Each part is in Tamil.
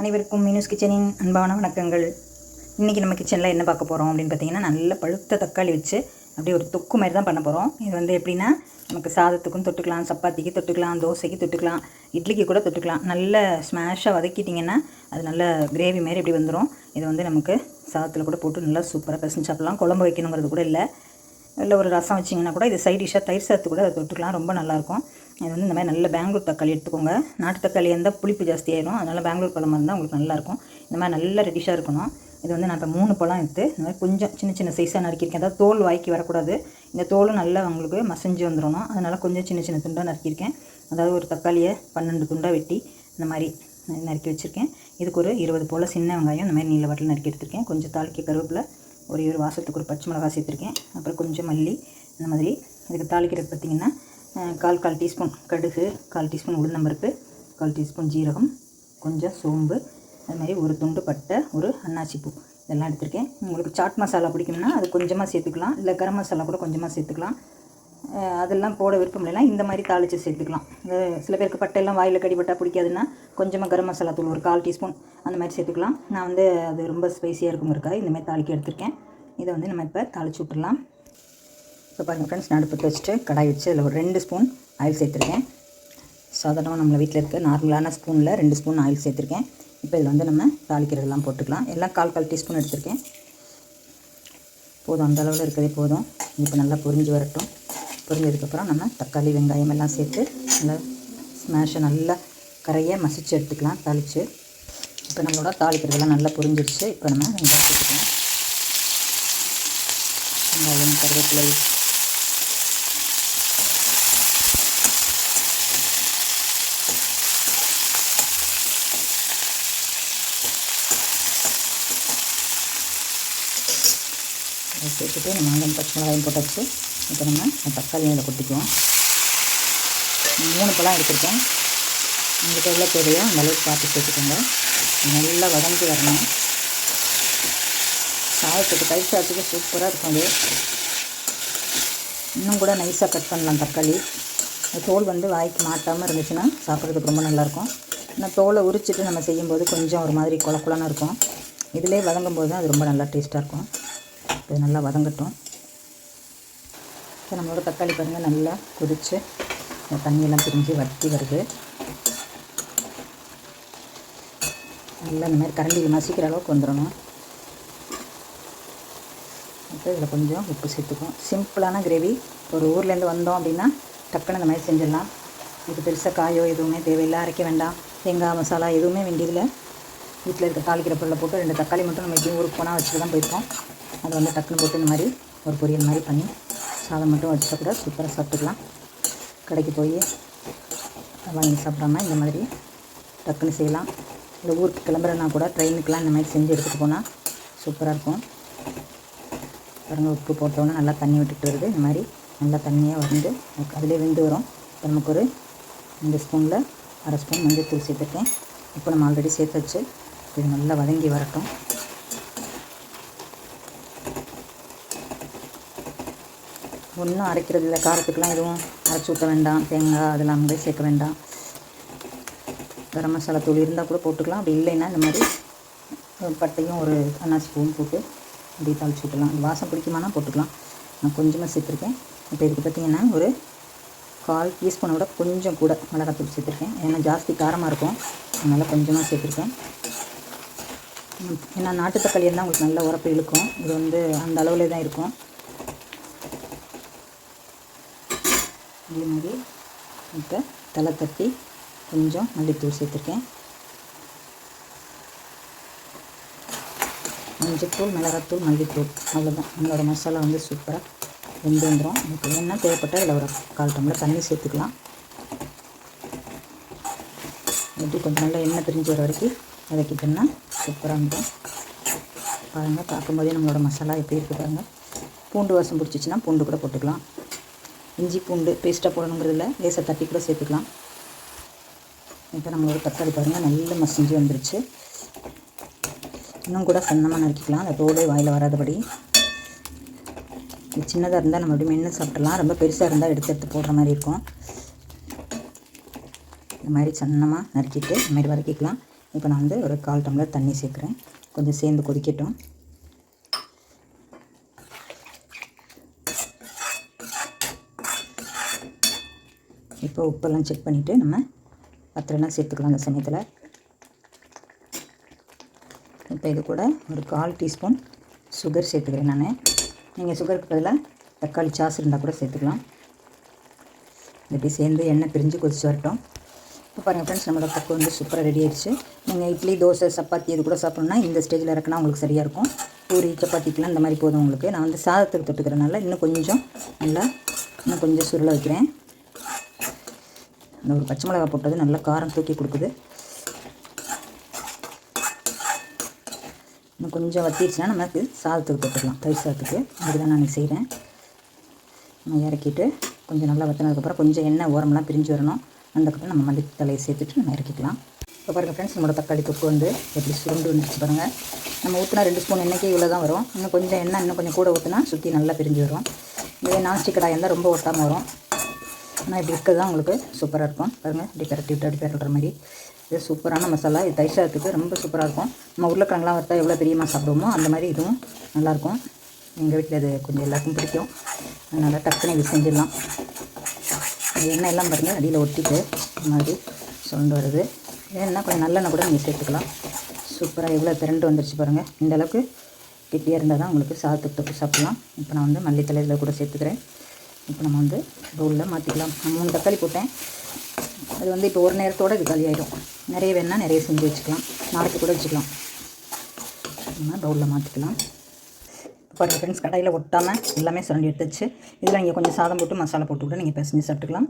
அனைவருக்கும் மீனூஸ் கிச்சனின் அன்பான வணக்கங்கள். இன்றைக்கி நம்ம கிச்சனில் என்ன பார்க்க போகிறோம் அப்படின்னு பார்த்தீங்கன்னா நல்ல பழுத்த தக்காளி வச்சு அப்படியே ஒரு தொக்கு மாதிரி தான் பண்ண போகிறோம் இது வந்து எப்படின்னா நமக்கு சாதத்துக்கும் தொட்டுக்கலாம் சப்பாத்திக்கு தொட்டுக்கலாம் தோசைக்கு தொட்டுக்கலாம் இட்லிக்கு கூட தொட்டுக்கலாம். நல்ல ஸ்மாஷாக வதக்கிட்டிங்கன்னா அது நல்ல கிரேவி மாதிரி எப்படி வந்துடும் இது வந்து நமக்கு சாதத்தில் கூட போட்டு நல்லா சூப்பராக பிசைஞ்சு சாப்பிட்லாம். குழம்பு வைக்கணுங்கிறது கூட இல்லை. இல்லை ஒரு ரசம் வச்சிங்கன்னா கூட இது சைட் டிஷ்ஷாக தயிர் சாத்து கூட அதை தொட்டுக்கலாம். ரொம்ப நல்லாயிருக்கும் இது வந்து இந்த மாதிரி நல்ல பெங்களூர் தக்காளி எடுத்துக்கோங்க. நாட்டு தக்காளி இருந்தால் புளிப்பு ஜாஸ்தியாயிரும் அதனால் பெங்களூர் பழமாக இருந்தால் உங்களுக்கு நல்லாயிருக்கும் இந்த மாதிரி நல்லா ரெடிஷாக இருக்கணும். இது வந்து நான் இப்போ மூணு பழம் எடுத்து இந்த மாதிரி கொஞ்சம் சின்ன சின்ன சைஸாக நறுக்கியிருக்கேன். அதாவது தோல் வாய்க்கு வரக்கூடாது. இந்த தோலும் நல்லா உங்களுக்கு மசஞ்சு வந்துடணும் அதனால் கொஞ்சம் சின்ன சின்ன துண்டாக நறுக்கியிருக்கேன். அதாவது ஒரு தக்காளியை பன்னெண்டு துண்டாக வெட்டி இந்த மாதிரி நறுக்கி வச்சுருக்கேன். இதுக்கு ஒரு இருபது போல் சின்ன வெங்காயம் இந்த மாதிரி நீல வட்டில் நறுக்கி எடுத்திருக்கேன். கொஞ்சம் தாளிக்க கருவேப்பில் ஒரு ஒரு வாசத்துக்கு ஒரு பச்சை மிளகா சேர்த்துருக்கேன். அப்புறம் கொஞ்சம் மல்லி இந்த மாதிரி இதுக்கு தாளிக்கிறது பார்த்திங்கன்னா கால் கால் டீஸ்பூன் கடுகு கால் டீஸ்பூன் உளுந்தம்பருப்பு கால் டீஸ்பூன் ஜீரகம் கொஞ்சம் சோம்பு அது மாதிரி ஒரு துண்டு பட்டை ஒரு அன்னாச்சிப்பூ இதெல்லாம் எடுத்திருக்கேன். உங்களுக்கு சாட் மசாலா பிடிக்கும்னா அது கொஞ்சமாக சேர்த்துக்கலாம். இல்லை கரம் மசாலா கூட கொஞ்சமாக சேர்த்துக்கலாம். அதெல்லாம் போட விருப்பம் இல்லைன்னா இந்த மாதிரி தாளித்து சேர்த்துக்கலாம். சில பேருக்கு பட்டையெல்லாம் வாயில் கடிபட்டால் பிடிக்காதுன்னா கொஞ்சமாக கரம் மசாலா தூள் ஒரு கால் டீஸ்பூன் அந்த மாதிரி சேர்த்துக்கலாம். நான் வந்து அது ரொம்ப ஸ்பைசியாக இருக்குங்கிறக்காக இந்த மாதிரி தாளிக்க எடுத்திருக்கேன். இதை வந்து நம்ம இப்போ தாளிச்சு விட்டுறலாம் இப்போ பாருங்கள் ஃப்ரெண்ட்ஸ் நடுப்பத்து வச்சுட்டு கடாய் வச்சு அதில் ஒரு ரெண்டு ஸ்பூன் ஆயில் சேர்த்துருக்கேன். சாதாரணமாக நம்ம வீட்டில் இருக்க நார்மலான ஸ்பூனில் ரெண்டு ஸ்பூன் ஆயில் சேர்த்துருக்கேன். இப்போ இதில் வந்து நம்ம தாளிக்கிறதெல்லாம் போட்டுக்கலாம். எல்லாம் கால் கால் டீஸ்பூன் எடுத்திருக்கேன். போதும் அந்த அளவில் இருக்கிறதே போதும். இப்போ நல்லா பொரிஞ்சு வரட்டும். பொரிஞ்சதுக்கப்புறம் நம்ம தக்காளி வெங்காயம் எல்லாம் சேர்த்து நல்லா ஸ்மேஷை நல்லா கரையை மசிச்சு எடுத்துக்கலாம் தாளித்து இப்போ நம்மளோட தாளிக்கிறதெல்லாம் நல்லா பொரிஞ்சிருச்சு. இப்போ நம்ம வெங்காயம் சேர்த்துக்கலாம். வெங்காயம் கருவேப்பிலை அதை சேர்த்துட்டு நம்ம வெங்காயம் பச்சை மிளகாயும் போட்டாச்சு. இப்போ நம்ம அந்த தக்காளி அதில் கொட்டிக்குவோம். மூணு பழம் எடுத்துருக்கோம். உங்களுக்கு எவ்வளோ தேவையோ அந்த அளவுக்கு பார்த்து சேர்த்துக்கோங்க. நல்லா வதங்கி வரணும். சாதத்துக்கு தயிர் சாதத்துக்கு சூப்பராக இருக்கும் அது. இன்னும் கூட நைஸாக கட் பண்ணலாம் தக்காளி. தோல் வந்து வாய்க்கு மாட்டாமல் இருந்துச்சுன்னா சாப்பிட்றதுக்கு ரொம்ப நல்லாயிருக்கும் ஆனால் தோலை உரிச்சிட்டு நம்ம செய்யும்போது கொஞ்சம் ஒரு மாதிரி குல இருக்கும். இதிலே வதங்கும் போது தான் அது ரொம்ப நல்லா டேஸ்ட்டாக இருக்கும். இது நல்லா வதங்கட்டும். இப்போ நம்மளோட தக்காளி பாருங்கள் நல்லா கொதித்து இந்த தண்ணியெல்லாம் பிரிஞ்சு வற்றி வருது. நல்லா இந்த மாதிரி கரண்டியில் மசிக்கிற அளவுக்கு வந்துடணும். இப்போ இதில் கொஞ்சம் உப்பு சேர்த்துக்கும் சிம்பிளான கிரேவி. ஒரு ஊர்லேருந்து வந்தோம் அப்படின்னா டக்குன்னு இந்த மாதிரி செஞ்சிடலாம். இது பெருசாக காயோ எதுவுமே தேவையில்லை அரைக்க வேண்டாம். தேங்காய் மசாலா எதுவுமே வேண்டியதில்லை. வீட்டில் இருக்க தாளிக்கிற பொருளை போட்டு ரெண்டு தக்காளி மட்டும் நம்ம எப்படியும் ஊருக்கு போனால் வச்சுட்டு தான் போயிருக்கோம். அதை வந்து டக்குன்னு போட்டு இந்த மாதிரி ஒரு பொரியல் மாதிரி பண்ணி சாதம் மட்டும் வச்சுட்டா கூட சூப்பராக சாப்பிட்டுக்கலாம். கடைக்கு போய் வாங்கி சாப்பிடாம இந்த மாதிரி டக்குன்னு செய்யலாம். இல்லை ஊருக்கு கிளம்புறனா கூட ட்ரெயினுக்கெலாம் இந்த மாதிரி செஞ்சு எடுத்துகிட்டு போனால் சூப்பராக இருக்கும். பாருங்கள் உப்பு போட்டோன்னே நல்லா தண்ணி விட்டுட்டு வருது. இந்த மாதிரி நல்லா தண்ணியாக வந்து அதிலே வெந்து வரும். இப்போ நமக்கு ஒரு ரெண்டு ஸ்பூனில் அரை ஸ்பூன் மஞ்சள் தூள் சேர்த்துருக்கேன். இப்போ நம்ம ஆல்ரெடி சேர்த்து வச்சு இது நல்லா வதங்கி வரட்டும். ஒன்றும் அரைக்கிறது இல்லை. காரத்துக்கெலாம் எதுவும் அரைச்சி ஊற்ற வேண்டாம். தேங்காய் அதெல்லாம் வந்து சேர்க்க வேண்டாம். கரம் மசாலா தூள் இருந்தால் கூட போட்டுக்கலாம். அப்படி இல்லைன்னா இந்த மாதிரி பட்டையும் ஒரு அண்ணா ஸ்பூன் போட்டு அப்படியே தாளிச்சு விட்டுலாம் வாசம் பிடிக்குமானா போட்டுக்கலாம். நான் கொஞ்சமாக சேர்த்துருக்கேன். இப்போ இதுக்கு பார்த்தீங்கன்னா ஒரு கால் டீஸ்பூனை விட கொஞ்சம் கூட மிளகாத்தூள் சேர்த்துருக்கேன். ஏன்னா ஜாஸ்தி காரமாக இருக்கும். அதனால் கொஞ்சமாக சேர்த்துருக்கேன். ஏன்னா நாட்டு தக்காளி இருந்தால் உங்களுக்கு நல்ல உரப்பு இழுக்கும். இது வந்து அந்த அளவில் தான் இருக்கும். இதே மாதிரி இப்போ தலை தட்டி கொஞ்சம் மல்லித்தூள் சேர்த்துருக்கேன். மஞ்சத்தூள் மிளகாத்தூள் மல்லித்தூள் அவ்வளோதான் நம்மளோட மசாலா வந்து சூப்பராக வெந்து வந்துடும் நமக்கு வேணா தேவைப்பட்டால் இதில் ஒரு கால் டம்ளர் தண்ணி சேர்த்துக்கலாம். எப்படி கொஞ்சம் நல்லா எண்ணெய் பிரிஞ்சு வர வரைக்கும் வதக்கிட்டோம்னா சூப்பராக இருக்கும் பாருங்கள் பார்க்கும்போதே நம்மளோட மசாலா எப்படி இருக்குது பாருங்கள் பூண்டு வாசம் பிடிச்சிச்சின்னா பூண்டு கூட போட்டுக்கலாம். இஞ்சி பூண்டு பேஸ்ட்டாக போடணுங்கிறதுல லேசாக தட்டி கூட சேர்த்துக்கலாம். இப்போ நம்மளோட தக்காளி பாருங்கள் நல்ல மசிஞ்சு வந்துருச்சு. இன்னும் கூட சன்னமாக நறுக்கிக்கலாம். அந்த தோடு வாயில் வராதபடி. இது சின்னதாக இருந்தால் நம்ம அப்படி மென்று சாப்பிட்லாம் ரொம்ப பெருசாக இருந்தால் எடுத்து எடுத்து போடுற மாதிரி இருக்கும். இந்த மாதிரி சன்னமாக நறுக்கிட்டு இந்த மாதிரி வதக்கிக்கலாம். இப்போ நான் வந்து ஒரு கால் டம்ளர் தண்ணி சேர்க்குறேன். கொஞ்சம் சேர்ந்து கொதிக்கட்டும். இப்போ உப்பெல்லாம் செக் பண்ணிவிட்டு நம்ம பத்திரம்லாம் சேர்த்துக்கலாம் அந்த சமயத்தில். இப்போ இது கூட ஒரு கால் டீஸ்பூன் சுகர் சேர்த்துக்கிறேன் நான். நீங்கள் சுகருக்கு பதிலாக தக்காளி சாஸ் இருந்தால் கூட சேர்த்துக்கலாம். இப்படி சேர்ந்து எண்ணெய் பிரிஞ்சு கொதிச்சு வரட்டும். இப்போ பாருங்கள் ஃப்ரெண்ட்ஸ் நம்மளோட பக்கம் வந்து சூப்பராக ரெடி ஆயிடுச்சு. நீங்கள் இட்லி தோசை சப்பாத்தி இது கூட சாப்பிட்ணுன்னா இந்த ஸ்டேஜில் இறக்குனா உங்களுக்கு சரியாக இருக்கும். பூரி சப்பாத்திக்கெலாம் இந்த மாதிரி போதும் உங்களுக்கு. நான் வந்து சாதத்துக்கு தொட்டுக்கிறனால இன்னும் கொஞ்சம் நல்லா இன்னும் கொஞ்சம் சுருளை வைக்கிறேன். அந்த ஒரு பச்சை மிளகா போட்டது நல்லா காரம் தூக்கி கொடுக்குது. இன்னும் கொஞ்சம் வத்திடுச்சுன்னா நமக்கு சாதத்துக்கு போட்டுக்கலாம் தயிர் சாதத்துக்கு. அதுக்கு தான் நான் செய்கிறேன் நம்ம இறக்கிட்டு கொஞ்சம் நல்லா வத்தினதுக்கப்புறம் கொஞ்சம் எண்ணெய் ஓரமெல்லாம் பிரிஞ்சு வரணும். அதுக்கப்புறம் நம்ம மல்லி தலையை சேர்த்துட்டு நம்ம இறக்கிக்கலாம். இப்போ பாருங்கள் ஃப்ரெண்ட்ஸ் நம்மளோட தக்காளி தொக்கு வந்து எப்படி சுருண்டு வந்துச்சு பாருங்கள் நம்ம ஊற்றினா ரெண்டு ஸ்பூன் எண்ணெய்க்கே இவ்வளோ தான் வரும். இன்னும் கொஞ்சம் எண்ணெய் இன்னும் கொஞ்சம் கூட ஊற்றினா சுற்றி நல்லா பிரிஞ்சு வரும். இதே நான்ஸ்டிக் கடாய் இருந்தால் ரொம்ப ஒட்டாமல் வரும். ஆனால் இப்படி இருக்கிறது தான் உங்களுக்கு சூப்பராக இருக்கும். பாருங்கள் இப்படி பரட்டி விட்டு அப்படி பரட்டுற மாதிரி. இது சூப்பரான மசாலா. இது தயிர் சாதத்துக்கு ரொம்ப சூப்பராக இருக்கும். நம்ம உருளைக்கிழங்குலாம் வறுத்தா எவ்வளோ பெரியமா சாப்பிடுவோமோ அந்த மாதிரி இதுவும் நல்லாயிருக்கும் எங்கள் வீட்டில் அது கொஞ்சம் எல்லாருக்கும் பிடிக்கும். அதனால் டக்குன்னு இது செஞ்சிடலாம். அது எண்ணெய் எல்லாம் பாருங்கள் அடியில் ஒட்டிட்டு இந்த மாதிரி சுண்டு வருது. ஏன்னா கொஞ்சம் நல்லெண்ணெய் கூட நீங்கள் சேர்த்துக்கலாம். சூப்பராக எவ்வளோ திரண்டு வந்துருச்சு பாருங்கள் இந்த அளவுக்கு கெட்டியாக இருந்தால் தான் உங்களுக்கு சாதத்துக்கு சாப்பிட்லாம். இப்போ நான் வந்து மல்லித்தலை இதில் கூட சேர்த்துக்கிறேன். இப்போ நம்ம வந்து பவுலில் மாற்றிக்கலாம் நான் மூணு தக்காளி போட்டேன். அது வந்து இப்போ ஒரு நேரத்தோடு இது காலி ஆகிடும் நிறைய வேணால் நிறைய செஞ்சு வச்சுக்கலாம். நாளைக்கு கூட வச்சுக்கலாம். நம்ம பவுலில் மாற்றிக்கலாம் பாருங்கள் ஃப்ரெண்ட்ஸ் கடையில் ஒட்டாமல் எல்லாமே சுரண்டி எடுத்துச்சு. இதில் நீங்கள் கொஞ்சம் சாதம் போட்டு மசாலா போட்டு கூட நீங்கள் பிசைஞ்சு சாப்பிட்டுக்கலாம்.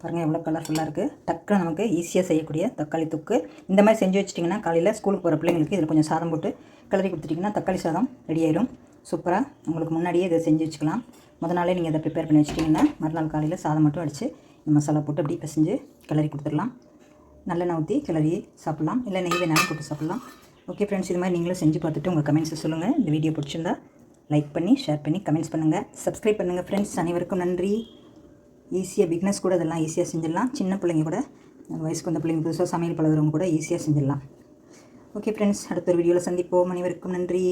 பாருங்கள் எவ்வளோ கலர்ஃபுல்லாக இருக்குது டக்குன்னு நமக்கு ஈஸியாக செய்யக்கூடிய தக்காளி தொக்கு. இந்த மாதிரி செஞ்சு வச்சிட்டிங்கன்னா காலையில் ஸ்கூலுக்கு போகிற பிள்ளைங்களுக்கு இதில் கொஞ்சம் சாதம் போட்டு கிளறி கொடுத்துட்டிங்கன்னா தக்காளி சாதம் ரெடி ஆயிடும். சூப்பராக உங்களுக்கு முன்னாடியே இதை செஞ்சு வச்சுக்கலாம். முத நாளே நீங்கள் இதை ப்ரிப்பேர் பண்ணி வச்சிட்டிங்கன்னா மறுநாள் காலையில் சாதம் மட்டும் அடித்து இந்த மசாலா போட்டு அப்படியே பிசைஞ்சு கிளறி கொடுத்துடலாம். நல்லெண்ணெய் ஊற்றி கிளறி சாப்பிட்லாம். இல்லை நெய் வேணாலும் போட்டு சாப்பிட்லாம். ஓகே ஃப்ரெண்ட்ஸ் இது மாதிரி நீங்களும் செஞ்சு பார்த்துட்டு உங்கள் கமெண்ட்ஸை சொல்லுங்கள் இந்த வீடியோ பிடிச்சிருந்தா லைக் பண்ணி ஷேர் பண்ணி கமெண்ட்ஸ் பண்ணுங்கள் சப்ஸ்கிரைப் பண்ணுங்கள் ஃப்ரெண்ட்ஸ் அனைவருக்கும் நன்றி. ஈஸியாக பிக்னஸ் கூட இதெல்லாம் ஈஸியாக செஞ்சிடலாம். சின்ன பிள்ளைங்க கூட வயசுக்கு வந்த பிள்ளைங்க புதுசாக சமையல் பழகுறவங்க கூட ஈஸியாக செஞ்சிடலாம். ஓகே ஃப்ரெண்ட்ஸ் அடுத்த ஒரு வீடியோவில் சந்திப்போம். அனைவருக்கும் நன்றி.